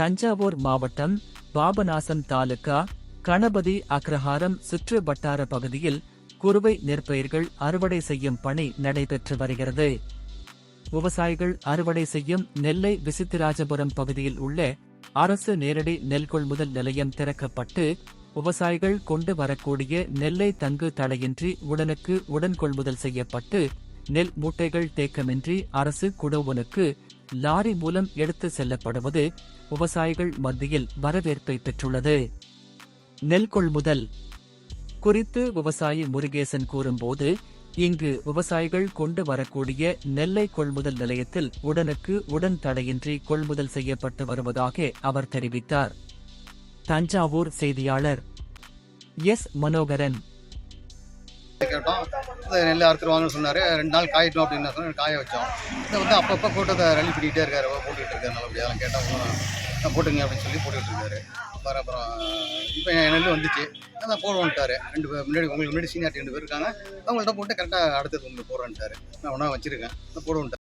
தஞ்சாவூர் மாவட்டம் பாபநாசம் தாலுகா கணபதி அக்ரஹாரம் சுற்று வட்டார பகுதியில் குறுவை நெற்பயிர்கள் அறுவடை செய்யும் பணி நடைபெற்று வருகிறது. விவசாயிகள் அறுவடை செய்யும் நெல்லை விசித்திராஜபுரம் பகுதியில் உள்ள அரசு நேரடி நெல் கொள்முதல் நிலையம் திறக்கப்பட்டு விவசாயிகள் கொண்டு வரக்கூடிய நெல்லை தங்கு தடையின்றி உடனுக்கு உடன் கொள்முதல் செய்யப்பட்டு நெல் மூட்டைகள் தேக்கமின்றி அரசு குடோவனுக்கு லாரி மூலம் எடுத்து செல்லப்படுவது விவசாயிகள் மத்தியில் வரவேற்பை பெற்றுள்ளது. நெல் கொள்முதல். குறித்து விவசாயி முருகேசன் கூறும்போது இங்கு விவசாயிகள் கொண்டு வரக்கூடிய நெல்லை கொள்முதல் நிலையத்தில் உடனுக்கு உடன் தடையின்றி கொள்முதல் செய்யப்பட்டு வருவதாக அவர் தெரிவித்தார். தஞ்சாவூர் செய்தியாளர். எஸ். மனோகரன். நெல் அறுத்துருவாங்கன்னு சொன்னார். ரெண்டு நாள் காயிட்டோம் அப்படின்னு சொன்னார் காய வச்சோம். இதை வந்து அப்பப்போ கூட்டத்தை ரலி பண்ணிகிட்டே இருக்காரு. போட்டுக்கிட்டு இருக்காரு. நல்லபடியாக கேட்டால் போட்டுங்க அப்படின்னு சொல்லி போட்டுக்கிட்டு இருக்காரு. அப்புறம் அப்புறம் இப்போ என் நெல் வந்துச்சு. அதான் போடுவோன்ட்டாரு ரெண்டு பேர் முன்னாடி உங்களுக்கு முன்னாடி சீனியார் ரெண்டு பேர் இருக்காங்க. அவங்கள்ட்ட போட்டு கரெக்டாக அடுத்தது உங்களுக்கு போடுறேன்ட்டாரு. நான் ஒன்றா வச்சுருக்கேன். போடுவோன்ட்டார்